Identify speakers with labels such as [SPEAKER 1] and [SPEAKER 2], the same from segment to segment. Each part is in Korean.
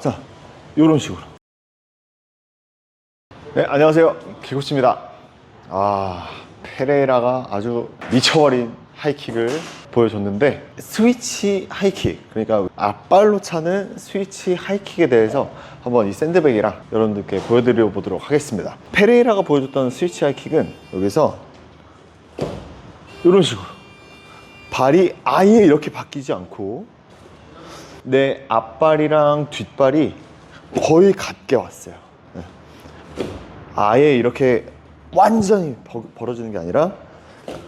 [SPEAKER 1] 자, 이런 식으로. 네, 안녕하세요. 기코치입니다. 아, 페레이라가 아주 미쳐버린 하이킥을 보여줬는데, 스위치 하이킥, 그러니까 앞발로 차는 스위치 하이킥에 대해서 한번 이 샌드백이랑 여러분들께 보여드려 보도록 하겠습니다. 페레이라가 보여줬던 스위치 하이킥은 여기서 이런 식으로 발이 아예 이렇게 바뀌지 않고 내 앞발이랑 뒷발이 거의 같게 왔어요. 네. 아예 이렇게 완전히 버- 벌어지는 게 아니라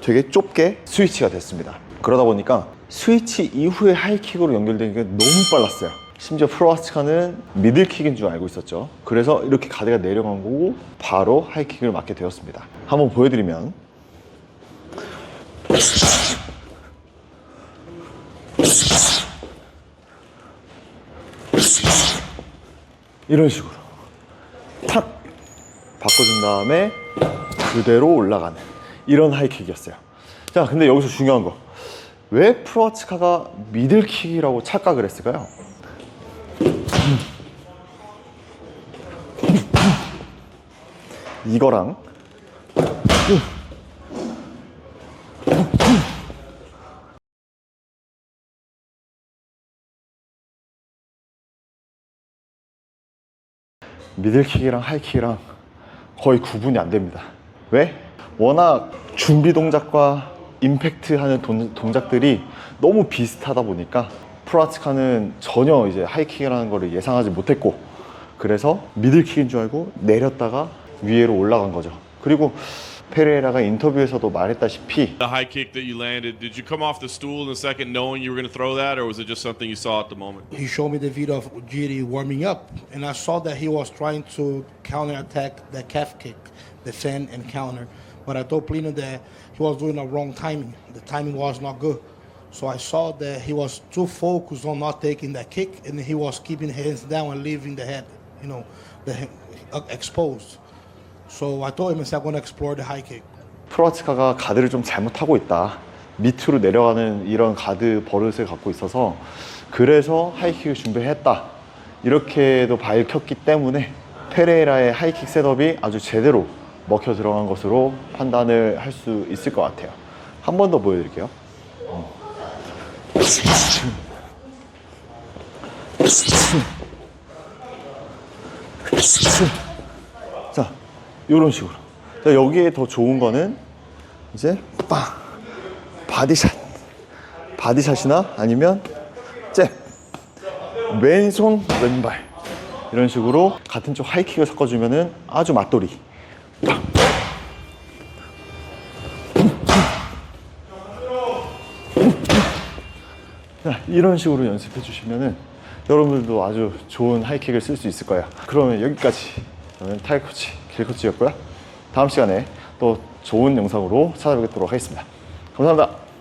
[SPEAKER 1] 되게 좁게 스위치가 됐습니다. 그러다 보니까 스위치 이후에 하이킥으로 연결되는 게 너무 빨랐어요. 심지어 프로아스카는 미들킥인 줄 알고 있었죠. 그래서 이렇게 가드가 내려간 거고 바로 하이킥을 맞게 되었습니다. 한번 보여드리면 이런 식으로 탁 바꿔준 다음에 그대로 올라가는 이런 하이킥이었어요. 자, 근데 여기서 중요한 거. 왜 프로아츠카가 미들킥이라고 착각을 했을까요? 이거랑 미들킥이랑 하이킥이랑 거의 구분이 안 됩니다. 왜? 워낙 준비 동작과 임팩트 하는 동, 동작들이 너무 비슷하다 보니까 프라츠카는 전혀 이제 하이킥이라는 거를 예상하지 못했고 그래서 미들킥인 줄 알고 내렸다가 위로 올라간 거죠. 그리고 페레라가 인터뷰에서도 말했다시피
[SPEAKER 2] The high kick that you landed, did you come off the stool in a second knowing you were going to throw that, or was it just something you saw at the moment?
[SPEAKER 3] he showed me the video of Ujiri warming up, and I saw that he was trying to counterattack the calf kick, defend and counter. But I told Plino that he was doing a wrong timing. The timing was not good. So I saw that he was too focused on not taking that kick, and he was keeping hands down and leaving the head, you know, the he- uh, exposed. So I told him, I said, I'm going to explore the high kick.
[SPEAKER 1] 프라츠카가 가드를 좀 잘못하고 있다. 밑으로 내려가는 이런 가드 버릇을 갖고 있어서 그래서 하이킥을 준비했다. 이렇게도 밝혔기 때문에 페레이라의 하이킥 셋업이 아주 제대로 먹혀 들어간 것으로 판단을 할 수 있을 것 같아요. 한 번 더 보여드릴게요. 어. 자, 이런 식으로. 자, 여기에 더 좋은 거는 이제 빵 바디샷, 바디샷이나 아니면 잽, 왼손 왼발. 이런 식으로 같은 쪽 하이킥을 섞어주면은 아주 맛돌이. 이런 식으로 연습해 주시면은 여러분들도 아주 좋은 하이킥을 쓸 수 있을 거예요. 그러면 여기까지. 저는 타이코치 길코치였고요. 다음 시간에 또 좋은 영상으로 찾아뵙도록 하겠습니다. 감사합니다.